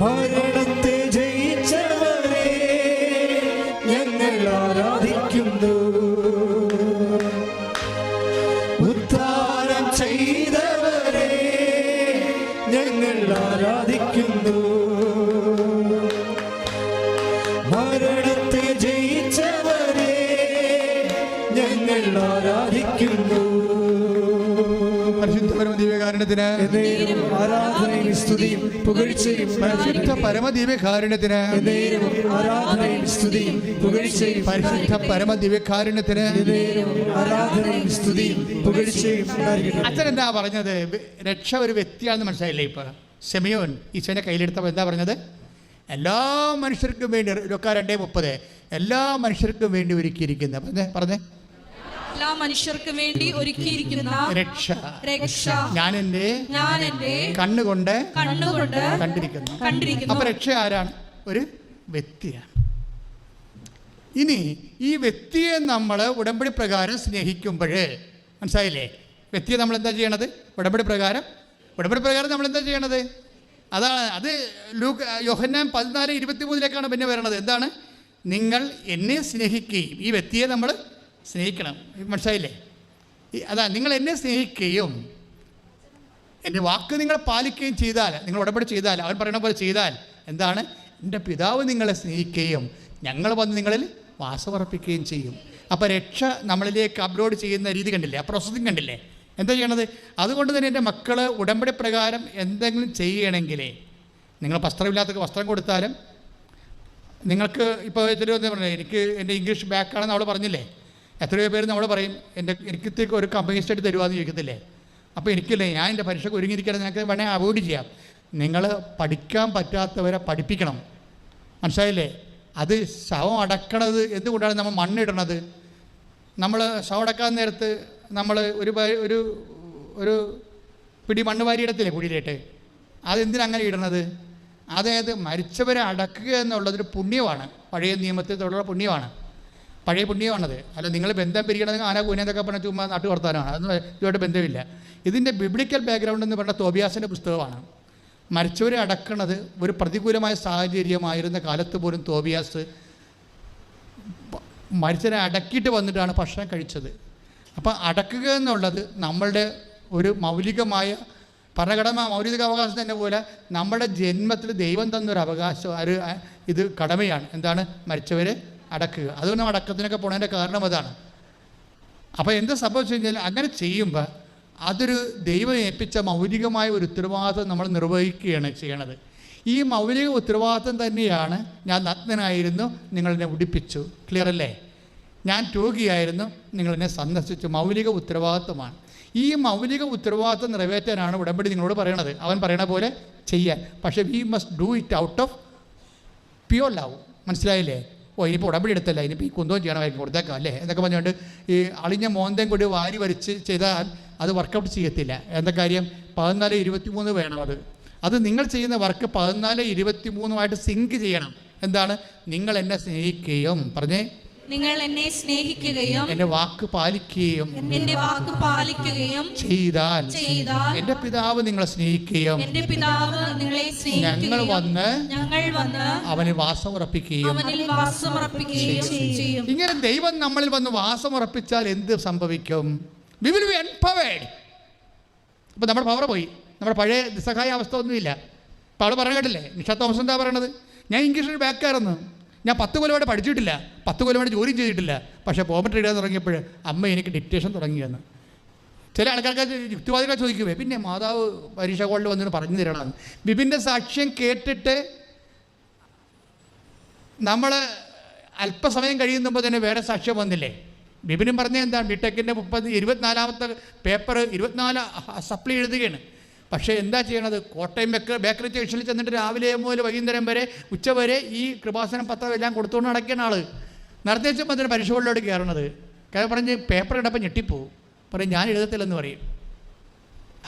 മരണത്തെ ആരാധനയും സ്തുതിയും പുകഴ്ചയും പരിശുദ്ധ പരമദീവകാരുണ്യത്തിന് എന്നേരും ആരാധനയും സ്തുതിയും പുകഴ്ചയും പരിശുദ്ധ പരമദീവകാരുണ്യത്തിന് എന്നേരും ആരാധനയും സ്തുതിയും പുകഴ്ചയും ഉണ്ടായിരിക്കട്ടെ. അച്ഛൻ എന്താ പറഞ്ഞത്? രക്ഷ ഒരു വ്യക്തിയാണെന്ന് മനസ്സിലായില്ലേ ഇപ്പൊ? സെമിയോൻ ഈശോനെ കയ്യിലെടുത്തപ്പോൾ എന്താ പറഞ്ഞത്? എല്ലാ മനുഷ്യർക്കും വേണ്ടി രണ്ടേ മുപ്പത് എല്ലാ മനുഷ്യർക്കും വേണ്ടി ഒരുക്കിയിരിക്കുന്ന. പറഞ്ഞേ പറഞ്ഞേ? എല്ലാ മനുഷ്യർക്കും വേണ്ടി ഒരുക്കിയിരിക്കുന്ന രക്ഷ. രക്ഷ. ഞാൻ എന്റെ ഞാൻ എന്റെ കണ്ണുകൊണ്ട് കണ്ണുകൊണ്ട് കണ്ടിരിക്കുന്നു. കണ്ടിരിക്കുന്നു. അപ്പൊ രക്ഷ ആരാണ്? ഒരു വ്യക്തിയാണ്. ഇനി ഈ വ്യക്തിയെ നമ്മൾ ഉടമ്പടി പ്രകാരം സ്നേഹിക്കുമ്പോഴേ മനസ്സിലായില്ലേ? വ്യക്തിയെ നമ്മൾ എന്താ ചെയ്യണത്? ഉടമ്പടി പ്രകാരം. ഉടമ്പടി പ്രകാരം നമ്മൾ എന്താ ചെയ്യണത്? അതാണ് അത് ലൂക്ക് യോഹന്നാൻ പതിനാല് ഇരുപത്തി മൂന്നിലേക്കാണ് പിന്നെ വരണത്. എന്താണ്? നിങ്ങൾ എന്നെ സ്നേഹിക്കുകയും ഈ വ്യക്തിയെ നമ്മൾ സ്നേഹിക്കണം. മനസ്സിലായില്ലേ? അതാ നിങ്ങൾ എന്നെ സ്നേഹിക്കുകയും എന്റെ വാക്ക് നിങ്ങൾ പാലിക്കുകയും ചെയ്താൽ നിങ്ങൾ ഉടമ്പടി ചെയ്താൽ അവൻ പറയുന്ന പോലെ ചെയ്താൽ എന്താണ്? എന്റെ പിതാവ് നിങ്ങളെ സ്നേഹിക്കുകയും ഞങ്ങൾ വന്ന് നിങ്ങളിൽ വാസമർപ്പിക്കുകയും ചെയ്യും. അപ്പോൾ രക്ഷ നമ്മളിലേക്ക് അപ്ലോഡ് ചെയ്യുന്ന രീതി കണ്ടില്ലേ? ആ പ്രോസസ്സിങ് കണ്ടില്ലേ? എന്താ ചെയ്യണത്? അതുകൊണ്ട് തന്നെ എന്റെ മക്കൾ ഉടമ്പടി പ്രകാരം എന്തെങ്കിലും ചെയ്യണമെങ്കിലേ നിങ്ങൾ വസ്ത്രമില്ലാത്തവർക്ക് വസ്ത്രം കൊടുത്താലും നിങ്ങൾക്ക് ഇപ്പോൾ ഇതിൽ എന്താ പറഞ്ഞത് എനിക്ക് എന്റെ ഇംഗ്ലീഷ് ബാക്കാണെന്ന് അവൾ പറഞ്ഞില്ലേ? എത്രയോ പേര് നമ്മൾ പറയും എന്റെ എനിക്കത്തേക്ക് ഒരു കമ്പനി സ്റ്റേറ്റ് തരുവാന്ന് ചോദിക്കത്തില്ലേ? അപ്പോൾ എനിക്കില്ലേ ഞാൻ എന്റെ പരീക്ഷയ്ക്ക് ഒരുങ്ങിയിരിക്കണം നിങ്ങൾക്ക് വേണമെങ്കിൽ അവോയ്ഡ് ചെയ്യാം. നിങ്ങൾ പഠിക്കാൻ പറ്റാത്തവരെ പഠിപ്പിക്കണം. മനസ്സിലായില്ലേ? അത് ശവം അടക്കണത് എന്തുകൊണ്ടാണ് നമ്മൾ മണ്ണിടണത്? നമ്മൾ ശവം അടക്കാൻ നേരത്ത് നമ്മൾ ഒരു ഒരു ഒരു പിടി മണ്ണ് വാരി ഇടത്തില്ലേ കുഴിയിലേട്ട്? അതെന്തിനങ്ങനെ ഇടണത്? അതായത് മരിച്ചവരെ അടക്കുക എന്നുള്ളതൊരു പുണ്യമാണ്. പഴയ നിയമത്തിൽ തുടർന്ന പുണ്യമാണ്. പഴയ പുണ്യമാണത്. അല്ല നിങ്ങൾ ബന്ധം പിരിക്കണമെങ്കിൽ ആന കൂനെന്നൊക്കെ പറഞ്ഞ ചുമ്മാ നാട്ടു വർത്താനമാണ് അതൊന്നും ഇതുമായിട്ട് ബന്ധമില്ല. ഇതിന്റെ ബിബ്ലിക്കൽ ബാക്ക്ഗ്രൗണ്ട് എന്ന് പറഞ്ഞ തോബിയാസിന്റെ പുസ്തകമാണ്. മരിച്ചവരെ അടക്കണത് ഒരു പ്രതികൂലമായ സാഹചര്യമായിരുന്ന കാലത്ത് പോലും തോബിയാസ് മരിച്ചവരെ അടക്കിയിട്ട് വന്നിട്ടാണ് ഭക്ഷണം കഴിച്ചത്. അപ്പോൾ അടക്കുക എന്നുള്ളത് നമ്മളുടെ ഒരു മൗലികമായ ഭരണഘടന മൗലിക അവകാശം തന്നെ പോലെ നമ്മുടെ ജന്മത്തിൽ ദൈവം തന്നൊരു അവകാശം ഒരു ഇത് കടമയാണ്. എന്താണ്? മരിച്ചവരെ അടക്കുക. അതുകൊണ്ട് അടക്കത്തിനൊക്കെ പോണതിന്റെ കാരണം അതാണ്. അപ്പോൾ എന്ത് സംഭവിച്ചു കഴിഞ്ഞാൽ അങ്ങനെ ചെയ്യുമ്പോൾ അതൊരു ദൈവം ഏൽപ്പിച്ച മൗലികമായ ഒരു ഉത്തരവാദിത്വം നമ്മൾ നിർവഹിക്കുകയാണ് ചെയ്യണത്. ഈ മൗലിക ഉത്തരവാദിത്വം തന്നെയാണ് ഞാൻ നഗ്നനായിരുന്നു നിങ്ങളെന്നെ ഉടിപ്പിച്ചു. ക്ലിയർ അല്ലേ? ഞാൻ രോഗിയായിരുന്നു നിങ്ങളെന്നെ സന്ദർശിച്ചു. മൗലിക ഉത്തരവാദിത്വമാണ്. ഈ മൗലിക ഉത്തരവാദിത്വം നിറവേറ്റാനാണ് ഉടമ്പടി നിങ്ങളോട് പറയണത്. അവൻ പറയണ പോലെ ചെയ്യാൻ. പക്ഷേ we must do it out of pure love മനസ്സിലായില്ലേ? ഓ ഇനിയിപ്പോൾ ഉടമ്പടി എടുത്തല്ല. ഇനിയിപ്പോൾ ഈ കുന്തവും ചെയ്യണമായിരിക്കും കൊടുത്തേക്കാം അല്ലേ? എന്നൊക്കെ പറഞ്ഞുകൊണ്ട് ഈ അളിഞ്ഞ മോന്തയും കൂടി വാരി വരച്ച് ചെയ്താൽ അത് വർക്കൗട്ട് ചെയ്യത്തില്ല. എന്താ കാര്യം? പതിനാല് ഇരുപത്തി മൂന്ന് വേണം അത്. അത് നിങ്ങൾ ചെയ്യുന്ന വർക്ക് പതിനാല് ഇരുപത്തി മൂന്നുമായിട്ട് സിങ്ക് ചെയ്യണം. എന്താണ്? നിങ്ങൾ എന്നെ സ്നേഹിക്കുകയും. പറഞ്ഞേ? നിങ്ങൾ എന്നെ സ്നേഹിക്കുകയും എന്റെ വാക്ക് പാലിക്കുകയും എന്റെ വാക്ക് പാലിക്കുകയും ചെയ്താൽ ചെയ്താൽ എന്റെ പിതാവ് നിങ്ങളെ സ്നേഹിക്കുകയും എന്റെ പിതാവ് നിങ്ങളെ ഞങ്ങൾ സ്നേഹിക്കുകയും വന്ന് ഞങ്ങൾ വന്ന് അവനെ വാസമുറപ്പിക്കുകയും അവനിൽ വാസമുറപ്പിക്കുകയും ചെയ്യും. ഇങ്ങനെ ദൈവം നമ്മളിൽ വന്ന് വാസമുറപ്പിച്ചാൽ എന്ത് സംഭവിക്കും? വി വിൽ ബി അപ്പോൾ നമ്മുടെ പവർ പോയി. നമ്മുടെ പഴയ നിസ്സഹായ അവസ്ഥ ഒന്നുമില്ല അപ്പോൾ അവിടെ പറഞ്ഞിട്ടില്ലേ നിഷ തോമസ് എന്താ പറയണത്? ഞാൻ ഇംഗ്ലീഷിൽ ബാക്കായിരുന്നു ഞാൻ പത്ത് കൊല്ലമായിട്ട് പഠിച്ചിട്ടില്ല. പത്ത് കൊല്ലമായിട്ട് ജോലിയും ചെയ്തിട്ടില്ല. പക്ഷേ പോമറ്റ് ഇടാൻ തുടങ്ങിയപ്പോൾ അമ്മ എനിക്ക് ഡിക്റ്റേഷൻ തുടങ്ങിയെന്ന്. ചില ആൾക്കാർക്ക് യുക്തിവാദികൾ ചോദിക്കുമേ പിന്നെ മാതാവ് പരീക്ഷ കോളിൽ വന്നിട്ട് പറഞ്ഞു തരണമെന്ന് ബിബിന്റെ സാക്ഷ്യം കേട്ടിട്ട് നമ്മൾ അല്പസമയം കഴിയുമ്പോൾ തന്നെ വേറെ സാക്ഷ്യം വന്നില്ലേ? ബിബിനും പറഞ്ഞ എന്താണ്? ബിടെക്കിന്റെ മുപ്പത് ഇരുപത്തിനാലാമത്തെ പേപ്പർ ഇരുപത്തിനാല് സപ്ലി എഴുതുകയാണ്. പക്ഷേ എന്താ ചെയ്യണത്? കോട്ടയം ബേക്കർ ബേക്കറി സ്റ്റേഷനിൽ ചെന്നിട്ട് രാവിലെ മുതൽ വൈകുന്നേരം വരെ ഉച്ച വരെ ഈ കൃപാസനം പത്രം എല്ലാം കൊടുത്തുകൊണ്ട് നടക്കുന്ന ആൾ നടത്തിയ മന്ത്രി പരീക്ഷകളിലോട്ട് കയറണത്. കാരണം പറഞ്ഞ് പേപ്പർ ഇടപ്പോൾ ഞെട്ടിപ്പോവും. പറയും ഞാൻ എഴുതത്തില്ലെന്ന് പറയും.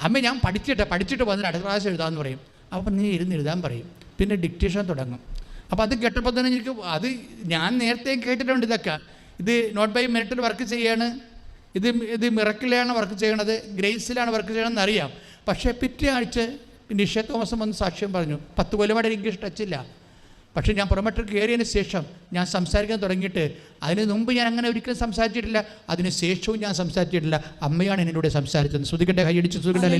അമ്മ ഞാൻ പഠിച്ചിട്ട് പഠിച്ചിട്ട് വന്നിട്ട് അടുത്ത പ്രാവശ്യം എഴുതാമെന്ന് പറയും. അപ്പം നീ ഇരുന്ന് എഴുതാൻ പറയും. പിന്നെ ഡിക്റ്റേഷൻ തുടങ്ങും. അപ്പോൾ അത് കേട്ടപ്പോൾ തന്നെ എനിക്ക് അത് ഞാൻ നേരത്തെ കേട്ടിട്ടുണ്ട് ഇതൊക്കെ. ഇത് നോട്ട് ബൈ മെറിറ്റിൽ വർക്ക് ചെയ്യാണ്. ഇത് ഇത് മിറക്കിലാണ് വർക്ക് ചെയ്യണത്. ഗ്രേസിലാണ് വർക്ക് ചെയ്യണമെന്ന് അറിയാം. പക്ഷേ പിറ്റേ ആഴ്ച നിഷ തോമസം വന്ന് സാക്ഷ്യം പറഞ്ഞു പത്ത് കൊല്ലമായിട്ട് ഇംഗ്ലീഷ് ടച്ചില്ല പക്ഷേ ഞാൻ പുറമേട്ട് കയറിയതിന് ശേഷം ഞാൻ സംസാരിക്കാൻ തുടങ്ങിയിട്ട് അതിന് മുമ്പ് ഞാൻ അങ്ങനെ ഒരിക്കലും സംസാരിച്ചിട്ടില്ല. അതിന് ശേഷവും ഞാൻ സംസാരിച്ചിട്ടില്ല. അമ്മയാണ് എന്നോട് സംസാരിച്ചത്. ശ്രുതിക്കട്ടെ കൈയടിച്ച് ശ്രുതിക്കട്ടെ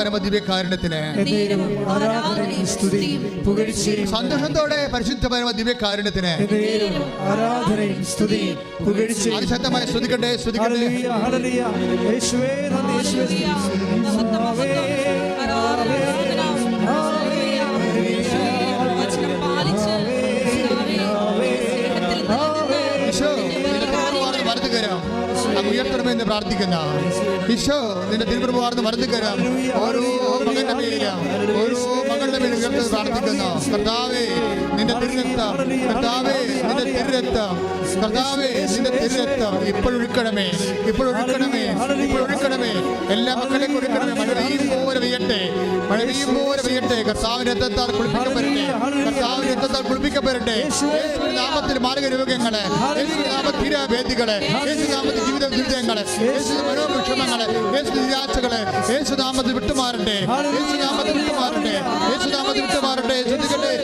പരമദിവ്യകാരുണ്യത്തിന്. സന്തോഷത്തോടെ പരിശുദ്ധ പരമ ദിവ്യകാരുണ്യത്തിന് എന്നേരവും ആരാധനയും സ്തുതിയും പുകഴ്ചയും അതിശക്തമായി ശ്രുതിക്കട്ടെ ശ്രുതിക്കട്ടെ ഹല്ലേലൂയ ഹല്ലേലൂയ. യേശുവേ നന്ദി യേശുവേ പ്രാർത്ഥിക്കുന്ന ഈശോ നിന്റെ തിരുപ്രഭുവാർന്ന് വലതു കയറാം ഓരോ മകന്റെ പേരിലാം ഓരോ മകളുടെ പേരിൽ ഉയർത്തി പ്രാർത്ഥിക്കുന്നു. കർത്താവേ നിന്റെ തിരുരക്തം കർത്താവേ നിന്റെ തിരുരക്തം കർത്താവേ നിന്റെ തിരുരക്തം ഇപ്പോഴൊഴുക്കണമേ ഇപ്പോഴൊഴുക്കണമേ ഇപ്പോഴൊഴുക്കണമേ എല്ലാ മക്കളെയും കൊടുക്കണമേ മഴ ഈ പോലെ പെയ്യട്ടെ മഴ പെയ്യും പോലെ പെയ്യട്ടെ കർത്താവിന്റെ രക്തത്താൽ കുളിപ്പിക്കപ്പെടട്ടെ. കർത്താവിന്റെ രക്തത്താൽ കുളിപ്പിക്കപ്പെടട്ടെ. യേശുവിന്റെ നാമത്തിൽ മാർഗ രോഗങ്ങളെ യേശുവിന്റെ നാമത്തിൽ വേദികളെ യേശുനാമത്തിൽ ജീവിത ദുരിതങ്ങളെ യേശു മനോവിഷമങ്ങളെ യേശു നിരാശകളെ യേശുനാമത്തിൽ വിട്ടുമാറട്ടെ. യേശുനാമത്തിൽ വിട്ടുമാറട്ടെ. യേശുനാമത്തിൽ വിട്ടുമാറട്ടെ. ശ്രദ്ധിക്കട്ടെ.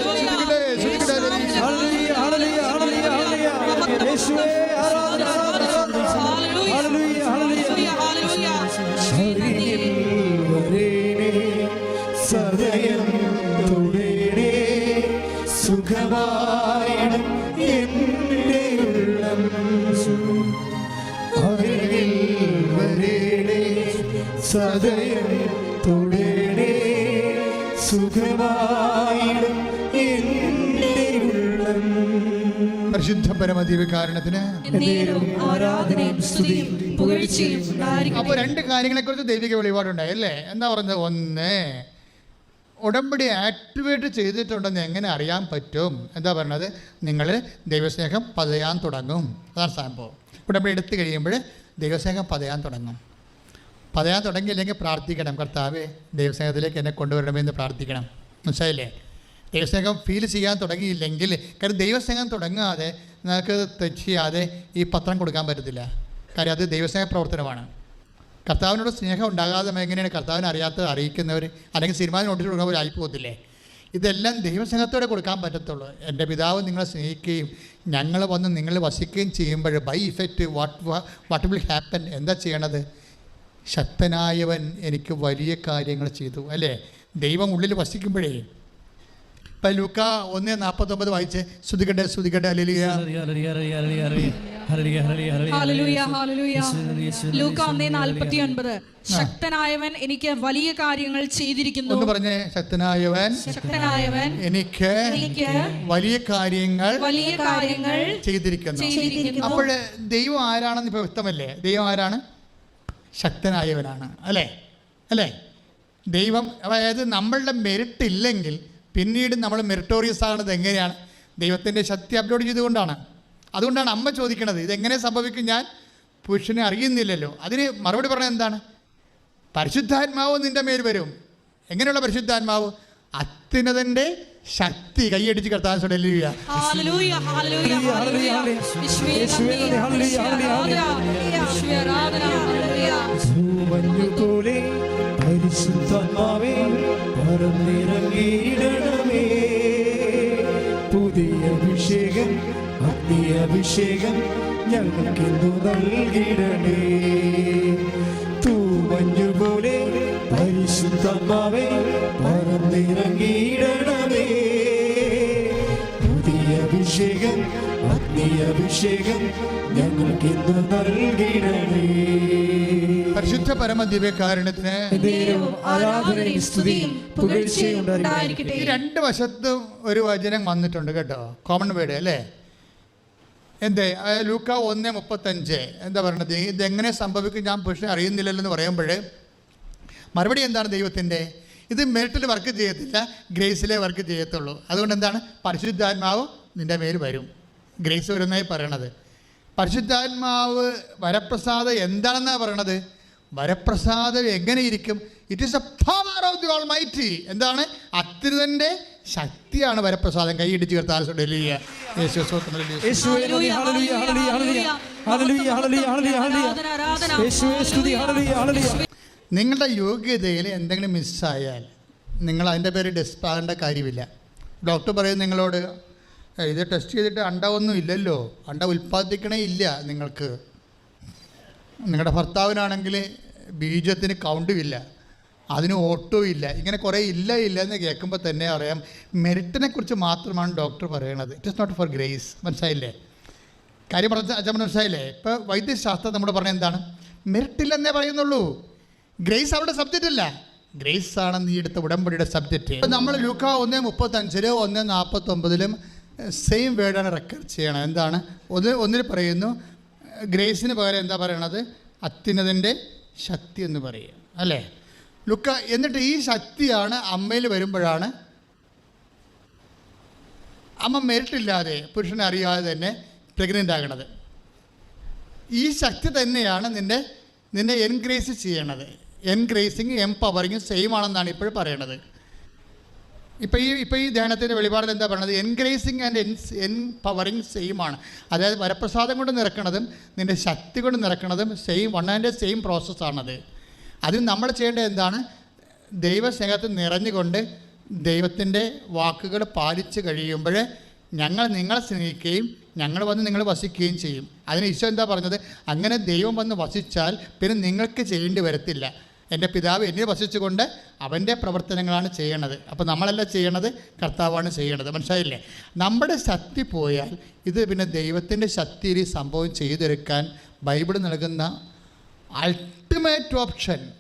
സുഖമായിടും എന്റെ ഉള്ളം ഹരിയിൽ വരേണേ സദയം തൊടേണേ സുഖമായിടും എന്റെ ഉള്ളം പരിശുദ്ധ പരമദീവകാരണത്തിന് അപ്പൊ ആരാധനയും സ്തുതിയും കുറിച്ച് രണ്ട് ദൈവിക വെളിപാടുണ്ടായി അല്ലേ? എന്താ പറഞ്ഞത് ഒന്ന് ഉടമ്പടി ആക്ടിവേറ്റ് ചെയ്തിട്ടുണ്ടെന്ന് എങ്ങനെ അറിയാൻ പറ്റും? എന്താ പറഞ്ഞത് നിങ്ങൾ ദൈവസ്നേഹം പതയാൻ തുടങ്ങും. അതാണ് സംഭവം. ഉടമ്പടി എടുത്തു കഴിയുമ്പോൾ ദൈവസ്നേഹം പതയാൻ തുടങ്ങും. പതയാൻ തുടങ്ങിയില്ലെങ്കിൽ പ്രാർത്ഥിക്കണം. കർത്താവ് ദൈവസ്നേഹത്തിലേക്ക് എന്നെ കൊണ്ടുവരണമെന്ന് പ്രാർത്ഥിക്കണം. മനസ്സിലായില്ലേ? ദൈവസ്നേഹം ഫീൽ ചെയ്യാൻ തുടങ്ങിയില്ലെങ്കിൽ കാരണം ദൈവസ്നേഹം തുടങ്ങാതെ നിങ്ങൾക്ക് തെറ്റ് ചെയ്യാതെ ഈ പത്രം കൊടുക്കാൻ പറ്റത്തില്ല. കാര്യം അത് ദൈവസ്നേഹ പ്രവർത്തനമാണ്. കർത്താവിനോട് സ്നേഹം ഉണ്ടാകാതെ എങ്ങനെയാണ് കർത്താവിനെ അറിയാത്തത് അറിയിക്കുന്നവർ അല്ലെങ്കിൽ സിനിമ നോട്ടീസ് കൊടുക്കുന്നവർ ആയിപ്പോകത്തില്ലേ ഇതെല്ലാം ദൈവസ്നേഹത്തോടെ കൊടുക്കാൻ പറ്റത്തുള്ളൂ. എന്റെ പിതാവ് നിങ്ങളെ സ്നേഹിക്കുകയും ഞങ്ങൾ വന്ന് നിങ്ങൾ വസിക്കുകയും ചെയ്യുമ്പോൾ by effect what what will happen എന്താ ചെയ്യണത്? ശക്തനായവൻ എനിക്ക് വലിയ കാര്യങ്ങൾ ചെയ്തു അല്ലേ? ദൈവം ഉള്ളിൽ വസിക്കുമ്പോഴേ ഇപ്പം ലൂക്ക ഒന്ന് നാൽപ്പത്തൊമ്പത് വായിച്ച് ശ്രുതിക്കട്ടെ ശ്രുതിക്കട്ടെ അലലിയ ഹല്ലേലൂയ, ഹല്ലേലൂയ. ലൂക്ക ഒന്നേ നാൽപ്പത്തിയൊൻപത്. ശക്തനായവൻ എനിക്ക് വലിയ കാര്യങ്ങൾ ചെയ്തിരിക്കുന്നു. എന്ന് പറഞ്ഞേ ശക്തനായവൻ ശക്തനായവൻ എനിക്ക് എനിക്ക് വലിയ കാര്യങ്ങൾ വലിയ കാര്യങ്ങൾ ചെയ്തിരിക്കുന്നു. അപ്പോഴ് അപ്പോൾ ദൈവം ആരാണെന്ന് ഇപ്പൊ വ്യക്തമല്ലേ? ദൈവം ആരാണ്? ശക്തനായവനാണ്. അല്ലേ? അല്ലേ? ദൈവം അതായത് നമ്മളുടെ മെരിറ്റ് ഇല്ലെങ്കിൽ പിന്നീട് നമ്മൾ മെറിറ്റോറിയസ് ആകുന്നത് എങ്ങനെയാണ് ദൈവത്തിന്റെ ശക്തി അപ്ലോഡ് ചെയ്തുകൊണ്ടാണ് അതുകൊണ്ടാണ് അമ്മ ചോദിക്കണത് ഇതെങ്ങനെ സംഭവിക്കും ഞാൻ പുരുഷനെ അറിയുന്നില്ലല്ലോ അതിന് മറുപടി പറഞ്ഞത് എന്താണ് പരിശുദ്ധാത്മാവ് നിന്റെ മേൽ വരും എങ്ങനെയുള്ള പരിശുദ്ധാത്മാവ് അത്യുന്നതന്റെ ശക്തി കൈയടിച്ച് കർത്താൻ ശ്രമിക്കുക ഹല്ലേലൂയ, ഹല്ലേലൂയ, പറന്നിറങ്ങിയിടണമേ പുതിയ അഭിഷേകം അഗ്നി അഭിഷേകം ഞങ്ങൾക്കെന്തു നൽകിടണേ. തൂമഞ്ഞു പോലെ പരിശുദ്ധമാവേ പറന്നിറങ്ങിയിടണമേ പുതിയ അഭിഷേകം അഗ്നി അഭിഷേകം ഞങ്ങൾക്കെന്തു നൽകിടണേ. പരിശുദ്ധ പരമ ദിവ്യകാരുണ്യത്തിന് ദൈവം ആരാധനയും സ്തുതിയും പുകഴ്ചയും ഈ രണ്ട് വശത്തും ഒരു വചനം വന്നിട്ടുണ്ട് കേട്ടോ. കോമൺ വേഡ് അല്ലേ? എന്തേ? ലൂക്ക ഒന്ന് മുപ്പത്തഞ്ച്. എന്താ പറയണത്? ഇതെങ്ങനെ സംഭവിക്കും ഞാൻ പക്ഷേ അറിയുന്നില്ലല്ലോ എന്ന് പറയുമ്പോൾ മറുപടി എന്താണ് ദൈവത്തിന്റെ? ഇത് മെറിറ്റിൽ വർക്ക് ചെയ്യത്തില്ല ഗ്രേസിലെ വർക്ക് ചെയ്യത്തുള്ളൂ. അതുകൊണ്ട് എന്താണ്? പരിശുദ്ധാത്മാവ് നിന്റെ മേൽ വരും. ഗ്രേസ് വരുന്നതായി പറയണത്. പരിശുദ്ധാത്മാവ് വരപ്രസാദം എന്താണെന്നാണ് പറയണത്? വരപ്രസാദം എങ്ങനെയിരിക്കും? It is a power of the almighty എന്താണ്? അത്യുതന്റെ ശക്തിയാണ് വരപ്രസാദം. കൈയിടിച്ച് ചേർത്താൽ. നിങ്ങളുടെ യോഗ്യതയിൽ എന്തെങ്കിലും മിസ്സായാൽ നിങ്ങൾ അതിന്റെ പേര് ഡിസ്പാകേണ്ട കാര്യമില്ല. ഡോക്ടർ പറയും നിങ്ങളോട് "ഏ, ഇത് ടെസ്റ്റ് ചെയ്തിട്ട് അണ്ട ഒന്നും ഇല്ലല്ലോ. അണ്ട ഉൽപ്പാദിപ്പിക്കണേ ഇല്ല നിങ്ങൾക്ക്. നിങ്ങളുടെ ഭർത്താവിനാണെങ്കിൽ ബീജത്തിന് കൗണ്ടും ഇല്ല അതിന് ഓട്ടോ ഇല്ല ഇങ്ങനെ കുറേ ഇല്ല ഇല്ല എന്ന് കേൾക്കുമ്പോൾ തന്നെ അറിയാം മെറിറ്റിനെ കുറിച്ച് മാത്രമാണ് ഡോക്ടർ പറയണത്. It is not for grace മനസ്സിലായില്ലേ? കാര്യം പറഞ്ഞ അച്ഛൻ മനസ്സിലായില്ലേ? ഇപ്പോൾ വൈദ്യശാസ്ത്രം നമ്മൾ പറഞ്ഞ എന്താണ്? മെറിറ്റില്ലെന്നേ പറയുന്നുള്ളൂ. ഗ്രേസ് അവരുടെ സബ്ജക്റ്റ് അല്ല. ഗ്രേസ് ആണ് നീ എടുത്ത ഉടമ്പടിയുടെ സബ്ജക്റ്റ് നമ്മൾ ലൂക്ക ഒന്ന് മുപ്പത്തഞ്ചിൽ ഒന്ന് നാൽപ്പത്തൊമ്പതിലും സെയിം വേർഡാണ് റെക്കോർഡ് ചെയ്യണം എന്താണ്? ഒന്ന് ഒന്നിൽ പറയുന്നു ഗ്രേസിന് പകരം എന്താ പറയണത്? അത്യുന്നതിന്റെ ശക്തി എന്ന് പറയുക. അല്ലേ? ലുക്ക എന്നിട്ട് ഈ ശക്തിയാണ് അമ്മയിൽ വരുമ്പോഴാണ് അമ്മ മെരിട്ടില്ലാതെ പുരുഷനെ അറിയാതെ തന്നെ പ്രഗ്നന്റ് ആകണത്. ഈ ശക്തി തന്നെയാണ് നിന്നെ നിന്നെ എൻഗ്രേസ് ചെയ്യണത്. എൻഗ്രേസിങ് എംപവറിങ് സെയിം ആണെന്നാണ് ഇപ്പോൾ പറയണത്. ഇപ്പോൾ ഈ ഇപ്പോൾ ഈ ധ്യാനത്തിന്റെ വെളിപാടിൽ എന്താ പറയുന്നത് engracing and empowering same ആണ്. അതായത് വരപ്രസാദം കൊണ്ട് നിറക്കണതും നിന്റെ ശക്തി കൊണ്ട് നിറക്കണതും സെയിം വൺ ആൻഡ് സെയിം പ്രോസസ്സാണത് അതിന് നമ്മൾ ചെയ്യേണ്ടത് എന്താണ്? ദൈവസ്നേഹത്തിൽ നിറഞ്ഞുകൊണ്ട് ദൈവത്തിന്റെ വാക്കുകൾ പാലിച്ച് കഴിയുമ്പോൾ ഞങ്ങൾ നിങ്ങളെ സ്നേഹിക്കുകയും ഞങ്ങൾ വന്ന് നിങ്ങൾ വസിക്കുകയും ചെയ്യും. അതിന് ഈശോ എന്താ പറഞ്ഞത്? അങ്ങനെ ദൈവം വന്ന് വസിച്ചാൽ പിന്നെ നിങ്ങൾക്ക് ചെയ്യേണ്ടി വരത്തില്ല. എന്റെ പിതാവ് എന്നെ വസിച്ചുകൊണ്ട് അവന്റെ പ്രവർത്തനങ്ങളാണ് ചെയ്യണത്. അപ്പോൾ നമ്മളല്ല ചെയ്യണത് കർത്താവാണ് ചെയ്യണത്. മനസ്സിലായില്ലേ? നമ്മുടെ ശക്തി പോയാൽ ഇത് പിന്നെ ദൈവത്തിന്റെ ശക്തിയിൽ ഈ സംഭവം ചെയ്തെടുക്കാൻ ബൈബിൾ നൽകുന്ന അൾട്ടിമേറ്റ് ഓപ്ഷൻ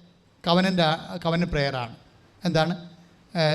കവനന്റെ കവന പ്രെയറാണ് എന്താണ്?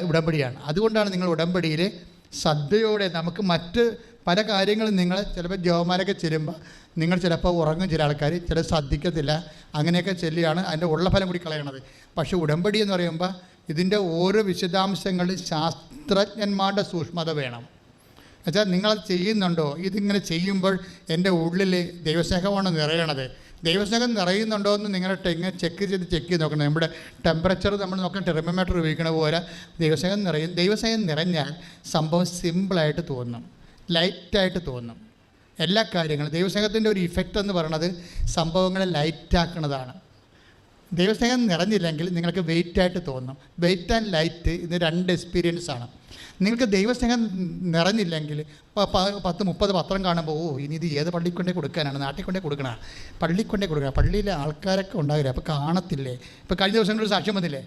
ഉടമ്പടിയാണ്. അതുകൊണ്ടാണ് നിങ്ങൾ ഉടമ്പടിയിൽ ശ്രദ്ധയോടെ നമുക്ക് മറ്റ് പല കാര്യങ്ങളും നിങ്ങൾ ചിലപ്പോൾ ജോമാരൊക്കെ ചെല്ലുമ്പോൾ നിങ്ങൾ ചിലപ്പോൾ ഉറങ്ങും ചില ആൾക്കാർ ചില ശ്രദ്ധിക്കത്തില്ല. അങ്ങനെയൊക്കെ ചെല്ലിയാണ് അതിന്റെ ഉള്ള ഫലം കൂടി കളയണത്. പക്ഷേ ഉടമ്പടി എന്ന് പറയുമ്പോൾ ഇതിന്റെ ഓരോ വിശദാംശങ്ങളിലും ശാസ്ത്രജ്ഞന്മാരുടെ സൂക്ഷ്മത വേണം. എന്നുവെച്ചാൽ നിങ്ങൾ ചെയ്യുന്നുണ്ടോ? ഇതിങ്ങനെ ചെയ്യുമ്പോൾ എന്റെ ഉള്ളിൽ ദൈവസ്നേഹമാണ് നിറയണത്. ദൈവസ്നേഹം നിറയുന്നുണ്ടോ എന്ന് നിങ്ങളുടെ ഇങ്ങനെ ചെക്ക് ചെയ്ത് ചെക്ക് ചെയ്ത് നോക്കണം. നമ്മുടെ ടെമ്പറേച്ചർ നമ്മൾ നോക്കണം ടെർമോമീറ്റർ ഉപയോഗിക്കണ പോലെ ദൈവസ്നേഹം നിറയും. ദൈവസ്നേഹം നിറഞ്ഞാൽ സംഭവം സിമ്പിളായിട്ട് തോന്നും. ലൈറ്റായിട്ട് തോന്നും. എല്ലാ കാര്യങ്ങളും. ദൈവസ്നേഹത്തിന്റെ ഒരു ഇഫക്റ്റ് എന്ന് പറയുന്നത് സംഭവങ്ങളെ ലൈറ്റാക്കുന്നതാണ്. ദൈവസ്നേഹം നിറഞ്ഞില്ലെങ്കിൽ നിങ്ങൾക്ക് വെയിറ്റായിട്ട് തോന്നും. വെയിറ്റ് ആൻഡ് ലൈറ്റ് ഇത് രണ്ട് എക്സ്പീരിയൻസ് ആണ്. നിങ്ങൾക്ക് ദൈവസ്നേഹം നിറഞ്ഞില്ലെങ്കിൽ പത്ത് മുപ്പത് പത്രം കാണുമ്പോൾ ഓ ഇനി ഇത് ഏത് പള്ളിക്കൊണ്ടേ കൊണ്ടേ കൊടുക്കാനാണ്? നാട്ടിൽ കൊണ്ടേ കൊടുക്കണ? പള്ളിക്കൊണ്ടേ കൊണ്ടേ കൊടുക്കണം? പള്ളിയിലെ ആൾക്കാരൊക്കെ ഉണ്ടാകില്ല അപ്പോൾ കാണത്തില്ലേ? ഇപ്പോൾ കഴിഞ്ഞ ദിവസം ദിവസങ്ങളിൽ സാക്ഷ്യം വന്നില്ലേ?